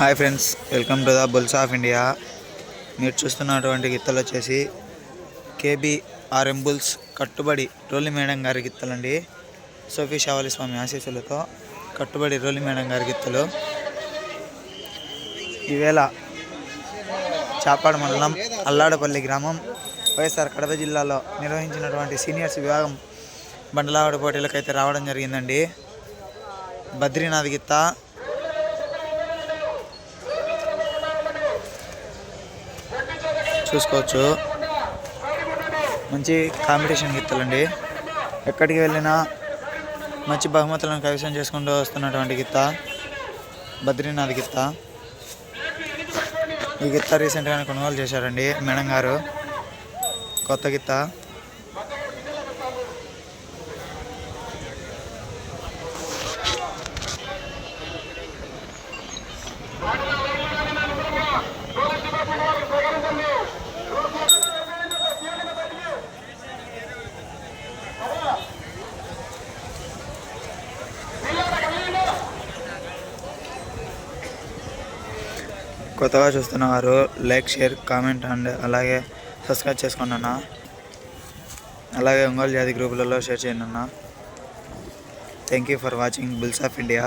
Hi friends welcome to the bulls of India. మీరు చూస్తున్నటువంటి గిత్తలు వచ్చేసి కేబీ ఆర్ఎం బుల్స్ కట్టుబడి రోలి మేడం గారి గిత్తలండి. సోఫీ షావలి స్వామి ఆశీస్సులతో కట్టుబడి రోలి మేడం గారి గిత్తలు. ఈవేళ చాపాడ మండలం అల్లాడపల్లి గ్రామం వైఎస్ఆర్ కడప జిల్లాలో నిర్వహించినటువంటి సీనియర్స్ విభాగం బండలావాడ పోటీలకు అయితే రావడం జరిగిందండి. బద్రీనాథ్ గిత్త చూసుకోవచ్చు. మంచి కాంపిటీషన్ గిత్తలండి. ఎక్కడికి వెళ్ళినా మంచి బహుమతులను కైవసం చేసుకుంటూ వస్తున్నటువంటి గిత్త. బద్రీనాథ్ గిత్త. ఈ గిత్త రీసెంట్గానే కొనుగోలు చేశారండి మేడం గారు. కొత్త గిత్త. కొత్తగా చూస్తున్నవారు లైక్ షేర్ కామెంట్ అండ్ అలాగే సబ్స్క్రైబ్ చేసుకోండి అన్న. అలాగే ఒంగోలు జాతి గ్రూపులలో షేర్ చేయండి అన్న. Thank you for watching bulls of India